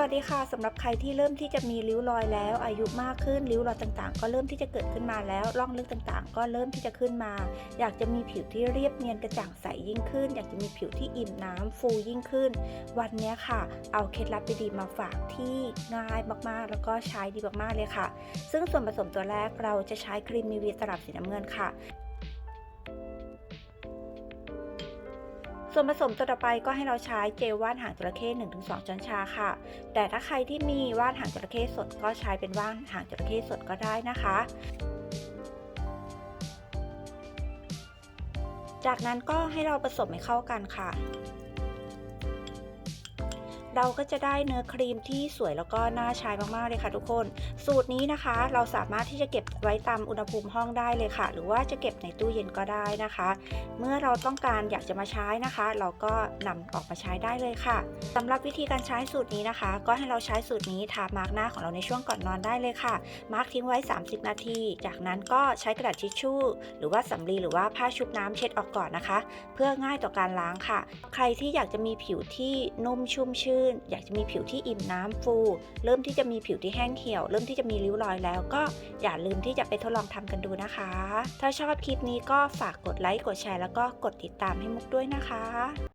วัสดีค่ะสำหรับใครที่เริ่มที่จะมีริ้วรอยแล้ว อายุมากขึ้นริ้วรอยต่างๆ ก็เริ่มที่จะเกิดขึ้นมาแล้วร่องลึกต่างๆ ก็เริ่มที่จะขึ้นมา อยากจะมีผิวที่เรียบเนียนกระจ่างใสยิ่งขึ้น อยากจะมีผิวที่อิ่มน้ำฟูยิ่งขึ้น วันนี้ค่ะ เอาเคล็ดลับดีๆมาฝากที่ง่ายมากๆ แล้วก็ใช้ดีมากๆเลยค่ะ ซึ่งส่วนผสมตัวแรกเราจะใช้ครีมมีวีตลับสีน้ำเงินค่ะ ส่วนผสมต่อไปก็ให้เราใช้เจลว่านหางจระเข้1-2 ช้อนชาค่ะ แต่ถ้าใครที่มีว่านหางจระเข้สดก็ใช้เป็นว่านหางจระเข้สดก็ได้นะคะ จากนั้นก็ให้เราผสมให้เข้ากันค่ะ เราก็จะได้เนื้อครีมที่สวยแล้วก็น่าใช้มากๆเลยค่ะทุกคน สูตรนี้นะคะ เราสามารถที่จะเก็บไว้ตามอุณหภูมิห้องได้เลยค่ะ หรือว่าจะเก็บในตู้เย็นก็ได้นะคะ เมื่อเราต้องการอยากจะมาใช้นะคะ เราก็นำออกมาใช้ได้เลยค่ะสำหรับวิธีการใช้สูตรนี้นะคะ ก็ให้เราใช้สูตรนี้ทามาร์กหน้าของเราในช่วงก่อนนอนได้เลยค่ะ มาร์กทิ้งไว้ 30 นาที จากนั้นก็ใช้กระดาษทิชชู่ หรือว่าสำลีหรือว่าผ้าชุบน้ำเช็ดออกก่อนนะคะ เพื่อง่ายต่อการล้างค่ะ ใครที่อยากจะมีผิวที่นุ่มชุ่มชื่นอยากจะมีผิวที่อิ่มน้ำฟู เริ่มที่จะมีผิวที่แห้งเหี่ยว เริ่มที่จะมีริ้วรอยแล้วก็อย่าลืมที่จะไปทดลองทำกันดูนะคะ ถ้าชอบคลิปนี้ก็ฝากกดไลค์ กดแชร์แล้วก็กดติดตามให้มุกด้วยนะคะ